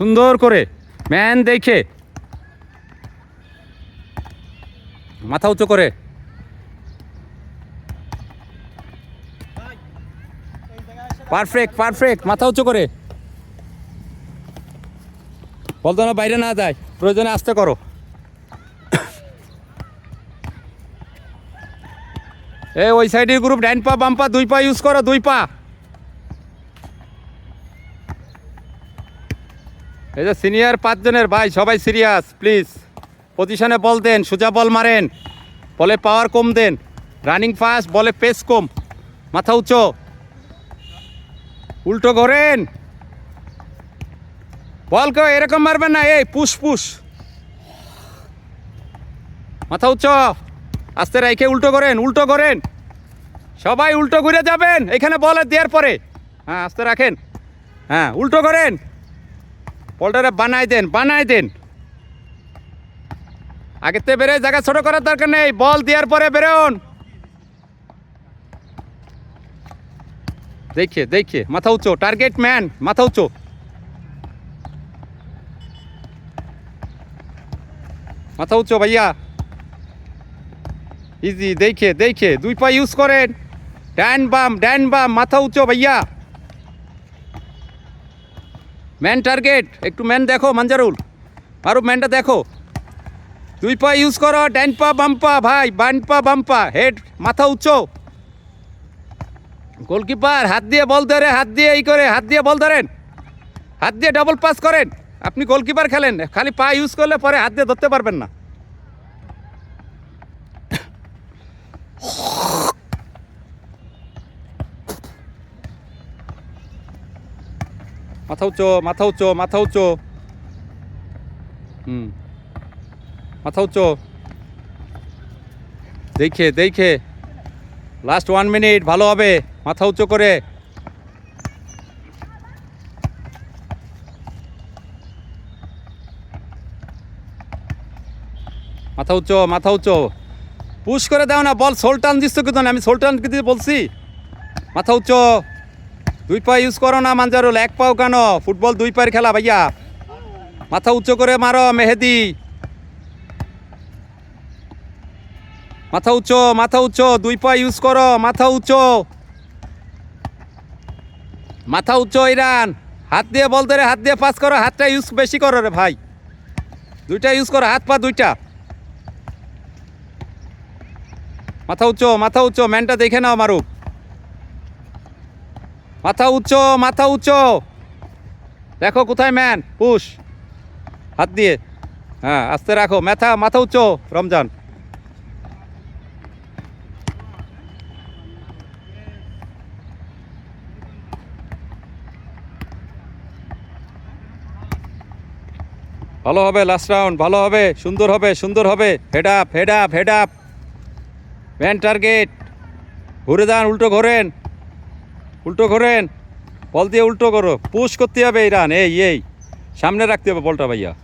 সুন্দর করে। ম্যান দেখে। মাথা উঁচু করে। পারফেক্ট পারফেক্ট মাথা উঁচু করে। বলতো না, বাইরে না যায়, প্রয়োজনে আসতে করো। এ ওই সাইডের গ্রুপ ডাইন পা, বাম পা, দুই পা ইউজ করো, দুই পা। এই যে সিনিয়র পাঁচজনের, ভাই, সবাই সিরিয়াস, প্লিজ। পজিশনে বল দেন, সোজা বল মারেন। বলে পাওয়ার কম দেন। রানিং ফাস্ট, বলে পেস কম। মাথা উঁচো। উল্টো করেন বল কেউ এরকম মারবেন না, এই, পুশ পুশ। মাথা উচ্চ আস্তে রাইখে উল্টো করেন উল্টো করেন সবাই উল্টো ঘুরে যাবেন, এখানে বল দেওয়ার পরে। হ্যাঁ আস্তে রাখেন। হ্যাঁ উল্টো করেন বলটারে বানাই দেন বানাই দেন। থেকে বেরোয় জায়গা ছোট করার দরকার নেই, বল দেওয়ার পরে বেরোন। দেখে দেখে, মাথা উঁচু টার্গেট ম্যান মাথা উঁচু। মাথা উঁচু ভাইয়া। ইজি দেখে দেখে, দুই পা ইউজ করেন। ড্যান বাম ড্যান বাম মাথা উঁচু ভাইয়া। ম্যান টার্গেট একটু ম্যান দেখো মাঞ্জারুল আরও ম্যানটা দেখো। দুই পা ইউজ করো ড্যান পা বাম্পা ভাই বান পা, বাম পা হেড মাথা উঁচু। গোলকিপার হাত দিয়ে বল ধরে, হাত দিয়ে এই করে, হাত দিয়ে বল ধরেন। হাত দিয়ে ডাবল পাস করেন। আপনি গোলকিপার খেলেন, খালি পা ইউজ করলে পরে হাত দিয়ে ধরতে পারবেন না। মাথা উঁচু মাথা উঁচু মাথা উঁচু। হুম। মাথা উঁচু। দেখে দেখে। লাস্ট ওয়ান মিনিট ভালো হবে। মাথা উঁচু করে। মাথা উঁচু মাথা উঁচু। পুশ করে দাও না, বল সোল টান দিচ্ছ কিন্তু আমি সোল টান বলছি? মাথা উঁচু। দুই পা ইউজ করো না, মাঞ্জারুল, এক পাও কেন ফুটবল দুই পায়ের খেলা, ভাইয়া। মাথা উঁচু করে মারো, মেহেদি। মাথা উঁচু মাথা উঁচু দুই পা ইউজ করো, মাথা উঁচু মাথা উঁচু ইরান। হাত দিয়ে বল ধরে, হাত দিয়ে পাস করো, হাতটা ইউজ বেশি করো রে ভাই। দুইটা ইউজ করো, হাত পা দুইটা। মাথা উঁচু মাথা উঁচু ম্যানটা দেখে নাও, মারুক। মাথা উঁচু মাথা উঁচু দেখো কোথায় ম্যান পুশ হাত দিয়ে। হ্যাঁ আস্তে রাখো। মাথা মাথা উঁচু রমজান। ভালো হবে লাস্ট রাউন্ড ভালো হবে, সুন্দর হবে সুন্দর হবে। Head up head up head up man target ঘুরে যান, উল্টো ঘোরেন। উল্টো ঘোরেন। বল দিয়ে উল্টো করো। পুশ করতে হবে, এই রান, এই এই। সামনে রাখতে হবে বলটা ভাইয়া।